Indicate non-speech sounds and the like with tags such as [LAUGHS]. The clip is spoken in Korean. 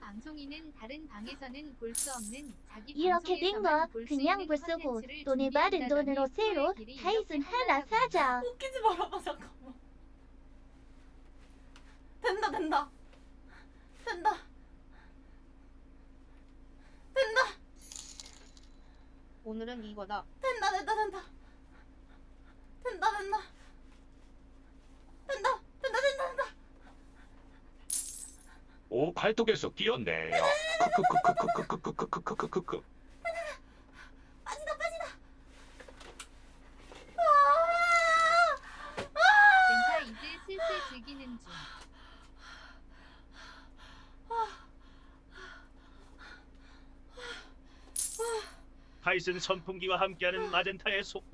몽둥이는 다른 방에서는 볼 수 없는 자기 이렇게 된 거 방송에서만 볼수 그냥 있는 못 쓰고 콘텐츠를 돈을 받은 준비한다더니 돈으로 새로 타이슨 이렇게 하나. 사자. [LAUGHS] 웃기지 말아봐 잠깐만 된다 된다 된다 된다 오늘은 이거다. 된다 된다 된다 된다 된다 된다 된다 된다 오 팔뚝에서 끼었네요. 크크크크크크크크크크크크크. 타이슨 선풍기와 함께하는 마젠타의 속박